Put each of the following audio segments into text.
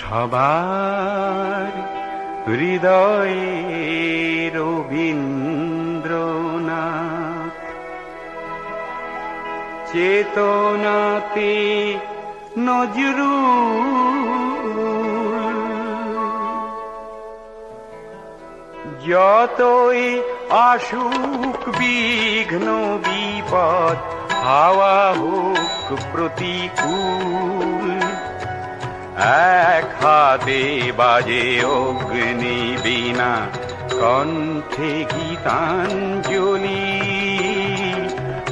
সবার হৃদয়ে রবীন্দ্রনাথ চেতনাতে নজরুল যতই আসুক বিঘ্ন, বিপদ, হাওয়া হোক প্রতিকূল, এক হাতে বাজে অগ্নি বিনা কণ্ঠে গীতাঞ্জলি।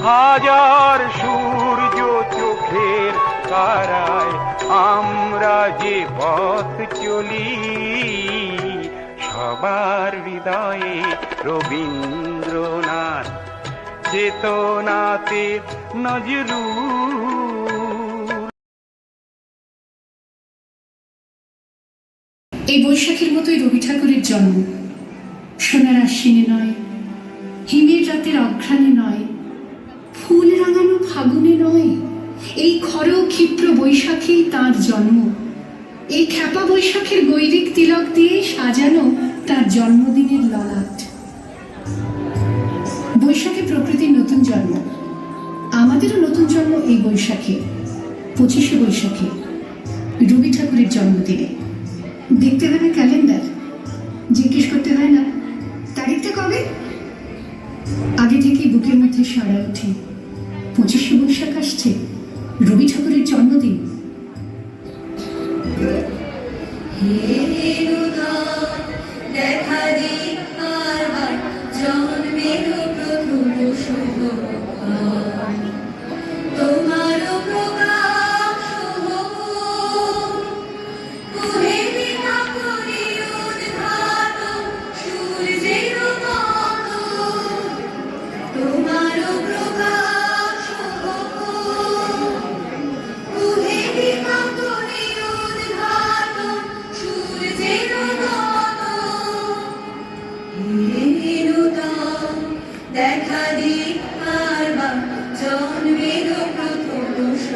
হাজার সূর্য চোখের তারায় আমরা যে পথ চলি সবার হৃদয়ে রবীন্দ্রনাথ চেতনাতে নজরুল। এই বৈশাখের মতোই রবি ঠাকুরের জন্ম। সোনার আশ্বিনে নয়, হিমের রাতের অঘ্রাণে নয়, ফুল রাঙানো ফাগুনে নয়, এই খর ক্ষিপ্র বৈশাখেই তার জন্ম। এই খ্যাপা বৈশাখের গৈরিক তিলক দিয়ে সাজানো তার জন্মদিনের ললাট। বৈশাখে প্রকৃতির নতুন জন্ম। আমাদেরও নতুন জন্ম এই বৈশাখে, পঁচিশে বৈশাখে, রবি ঠাকুরের জন্মদিনে। দেখতে হয় না ক্যালেন্ডার? জিজ্ঞেস করতে হয় না? তারিখটা কবে? আগে থেকেই বুকের মধ্যে সারা ওঠে। পঁচিশে বৈশাখ আসছে, রবি ঠাকুরের জন্মদিন দেখা দিক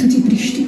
এত যে বৃষ্টি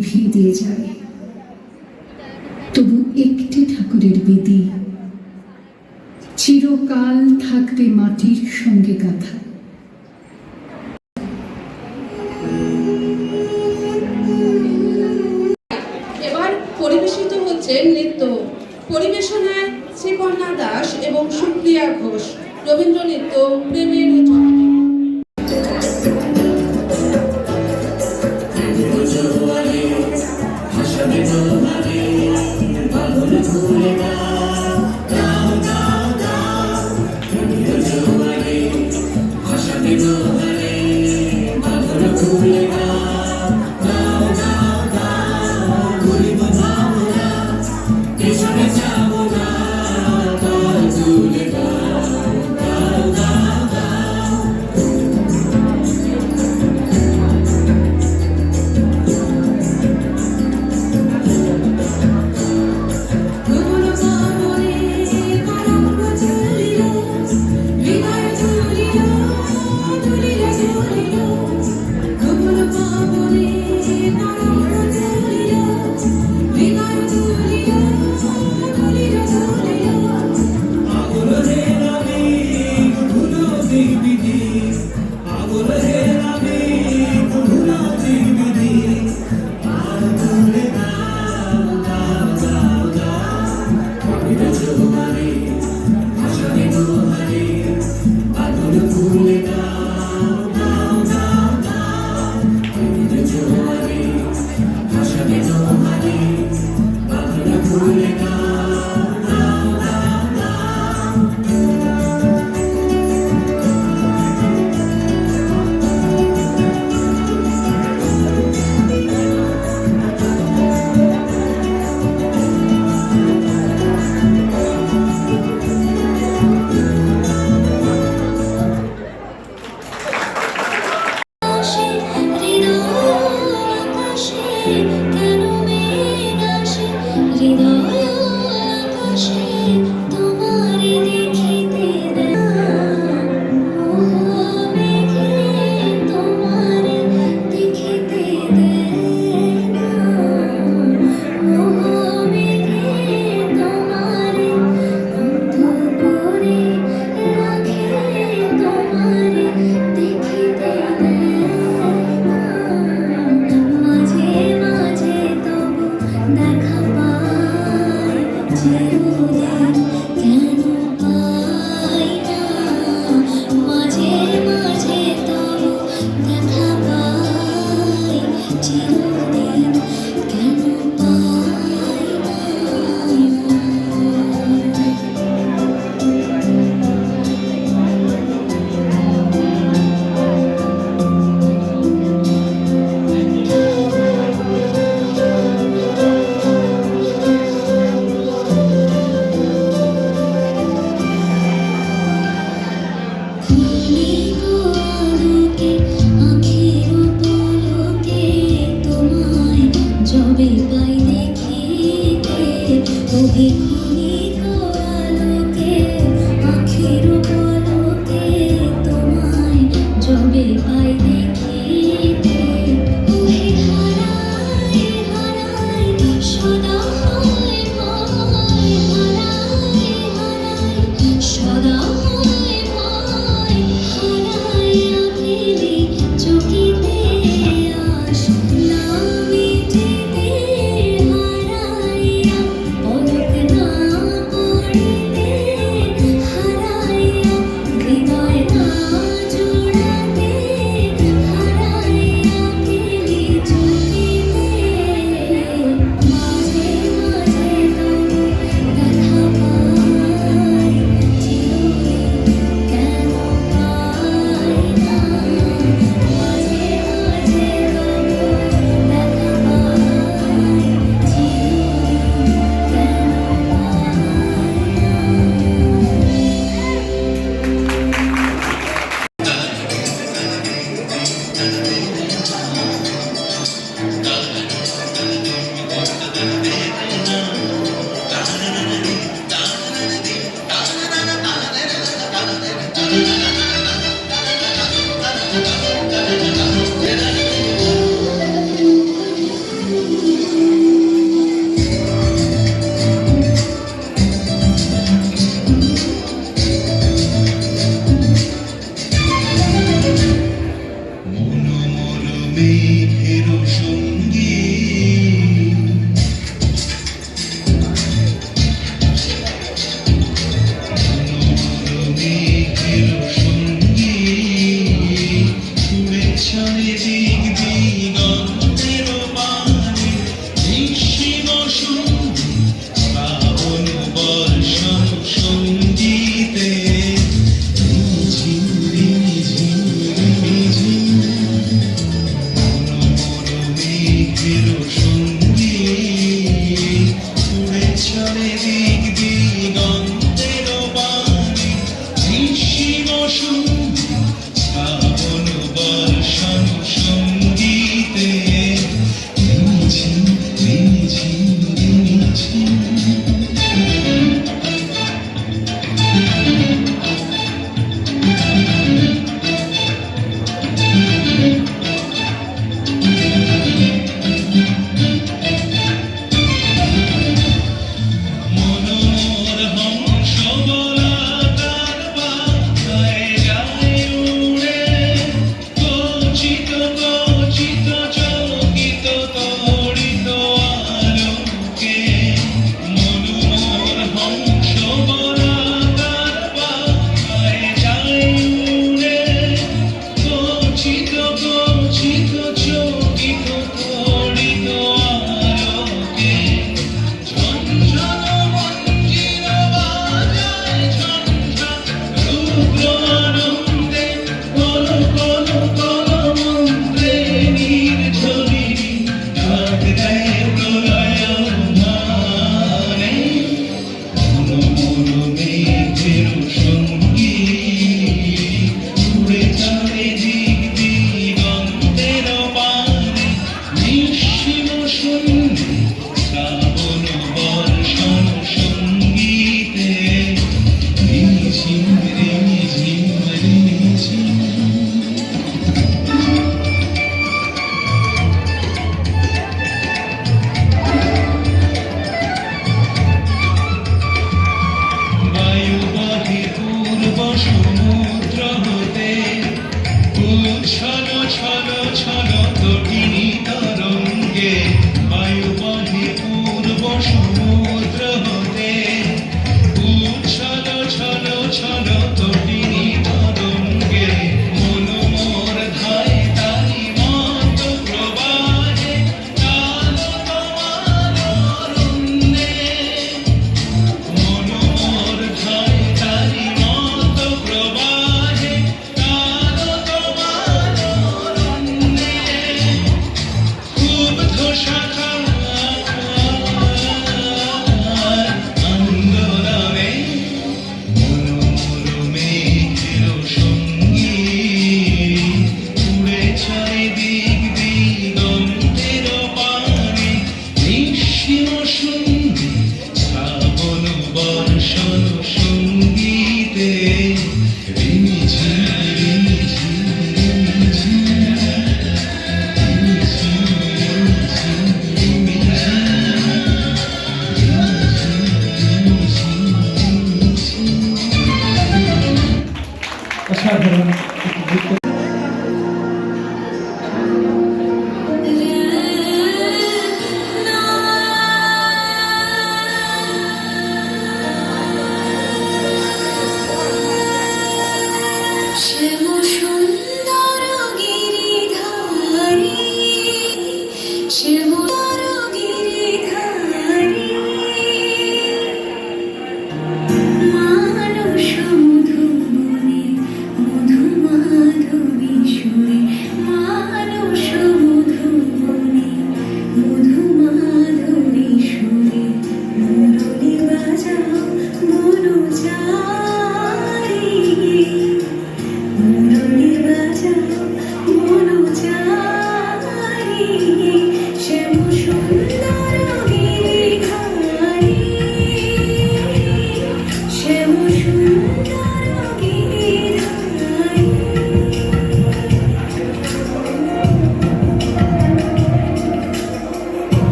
নিভিয়ে দিয়ে যায়। তবু একটি ঠাকুরের বেদি। চিরকাল থাকবে মাটির সঙ্গে গাথা। এবার পরিবেশিত হচ্ছে নৃত্য। পরিবেশনায় শ্রীপর্ণা দাস এবং সুপ্রিয়া ঘোষ। রবীন্দ্র নৃত্য প্রেমের